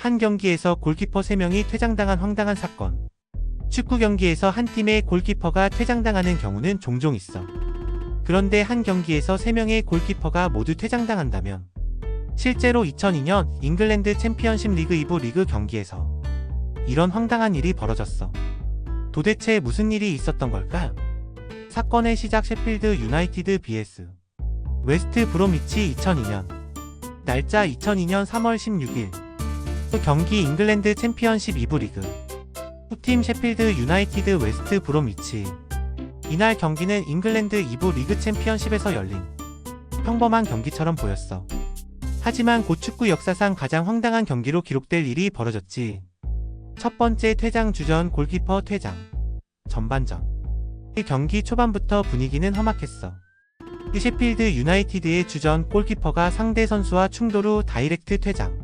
한 경기에서 골키퍼 3명이 퇴장당한 황당한 사건. 축구 경기에서 한 팀의 골키퍼가 퇴장당하는 경우는 종종 있어. 그런데 한 경기에서 3명의 골키퍼가 모두 퇴장당한다면 실제로 2002년 잉글랜드 챔피언십 리그 2부 리그 경기에서 이런 황당한 일이 벌어졌어. 도대체 무슨 일이 있었던 걸까? 사건의 시작 셰필드 유나이티드 BS 웨스트 브로미치 2002년 날짜 2002년 3월 16일 경기 잉글랜드 챔피언십 2부 리그 후팀 셰필드 유나이티드 웨스트 브로미치 이날 경기는 잉글랜드 2부 리그 챔피언십에서 열린 평범한 경기처럼 보였어. 하지만 고 축구 역사상 가장 황당한 경기로 기록될 일이 벌어졌지. 첫 번째 퇴장 주전 골키퍼 퇴장. 전반전. 이 경기 초반부터 분위기는 험악했어. 이 셰필드 유나이티드의 주전 골키퍼가 상대 선수와 충돌 후 다이렉트 퇴장.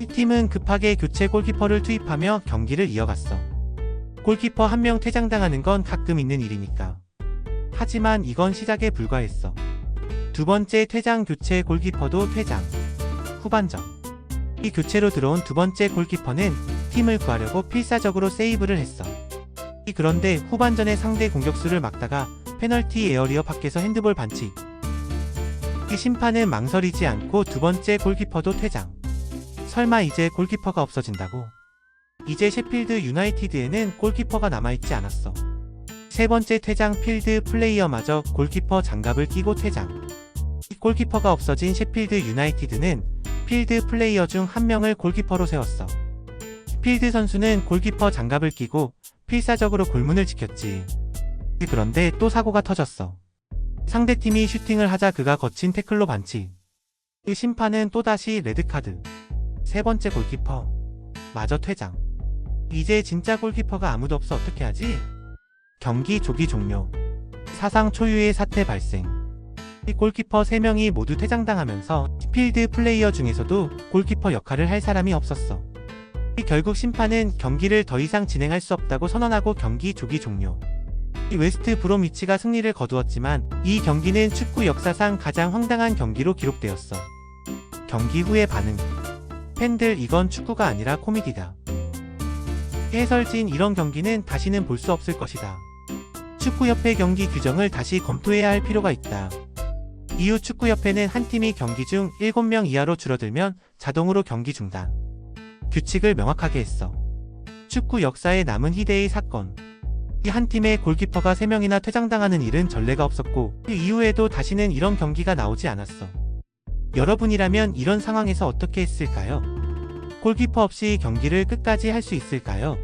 이 팀은 급하게 교체 골키퍼를 투입하며 경기를 이어갔어. 골키퍼 한 명 퇴장당하는 건 가끔 있는 일이니까. 하지만 이건 시작에 불과했어. 두 번째 퇴장 교체 골키퍼도 퇴장. 후반전. 이 교체로 들어온 두 번째 골키퍼는 팀을 구하려고 필사적으로 세이브를 했어. 이 그런데 후반전에 상대 공격수를 막다가 페널티 에어리어 밖에서 핸드볼 반칙. 이 심판은 망설이지 않고 두 번째 골키퍼도 퇴장. 설마 이제 골키퍼가 없어진다고? 이제 셰필드 유나이티드에는 골키퍼가 남아있지 않았어. 세 번째 퇴장 필드 플레이어마저 골키퍼 장갑을 끼고 퇴장. 이 골키퍼가 없어진 셰필드 유나이티드는 필드 플레이어 중 한 명을 골키퍼로 세웠어. 필드 선수는 골키퍼 장갑을 끼고 필사적으로 골문을 지켰지. 그런데 또 사고가 터졌어. 상대팀이 슈팅을 하자 그가 거친 태클로 반칙. 이 심판은 또다시 레드카드. 세 번째 골키퍼. 마저 퇴장. 이제 진짜 골키퍼가 아무도 없어 어떻게 하지? 경기 조기 종료. 사상 초유의 사태 발생. 이 골키퍼 3명이 모두 퇴장당하면서 필드 플레이어 중에서도 골키퍼 역할을 할 사람이 없었어. 이 결국 심판은 경기를 더 이상 진행할 수 없다고 선언하고 경기 조기 종료. 이 웨스트 브로미치가 승리를 거두었지만 이 경기는 축구 역사상 가장 황당한 경기로 기록되었어. 경기 후의 반응. 팬들 이건 축구가 아니라 코미디다. 해설진 이런 경기는 다시는 볼 수 없을 것이다. 축구협회 경기 규정을 다시 검토해야 할 필요가 있다. 이후 축구협회는 한 팀이 경기 중 7명 이하로 줄어들면 자동으로 경기 중단. 규칙을 명확하게 했어. 축구 역사에 남은 희대의 사건. 이 한 팀의 골키퍼가 3명이나 퇴장당하는 일은 전례가 없었고 그 이후에도 다시는 이런 경기가 나오지 않았어. 여러분이라면 이런 상황에서 어떻게 했을까요? 골키퍼 없이 경기를 끝까지 할 수 있을까요?